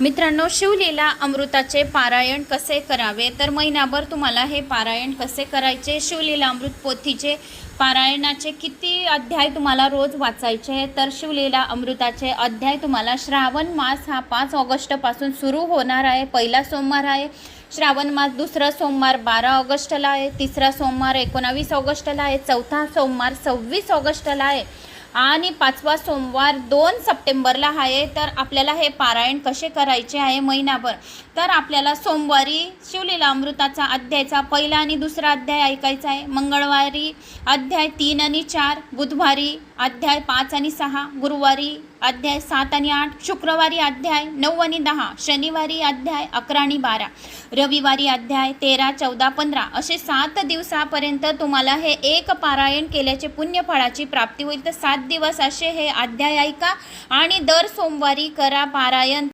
मित्रांनो शिवलीला अमृताचे पारायण कसे करावे? तर महिनाभर तुम्हाला हे पारायण कसे करायचे? शिवलीला अमृत पोथीचे पारायणाचे किती अध्याय तुम्हाला रोज वाचायचे तर शिवलीला अमृताचे अध्याय तुम्हाला श्रावण मास हा पाच ऑगस्टपासून सुरू होणार आहे. पहिला सोमवार आहे. श्रावण मास दुसरा सोमवार बारा ऑगस्टला आहे. तिसरा सोमवार एकोणावीस ऑगस्टला आहे. चौथा सोमवार सव्वीस ऑगस्टला आहे. आणि पाचवा सोमवार दोन सप्टेंबरला आहे तर आपल्याला हे पारायण कसे करायचे आहे महिनाभर? तर आपल्याला सोमवारी शिवलीला अमृताचा अध्यायचा पहिला आणि दुसरा अध्याय ऐकायचा आहे. मंगळवारी अध्याय तीन आणि चार बुधवारी अध्याय पाच आणि सहा गुरुवारी अध्याय सात आणि आठ शुक्रवारी अध्याय नऊ आणि दहा शनिवारी अध्याय अकरा आणि बारा रविवारी अध्याय तेरा चौदा पंधरा असे सात दिवसापर्यंत तुम्हाला हे एक पारायण केल्याचे पुण्यफळाची प्राप्ती होईल. तर सात दिवस असे हे अध्याय ऐका आणि दर सोमवारी करा पारायण.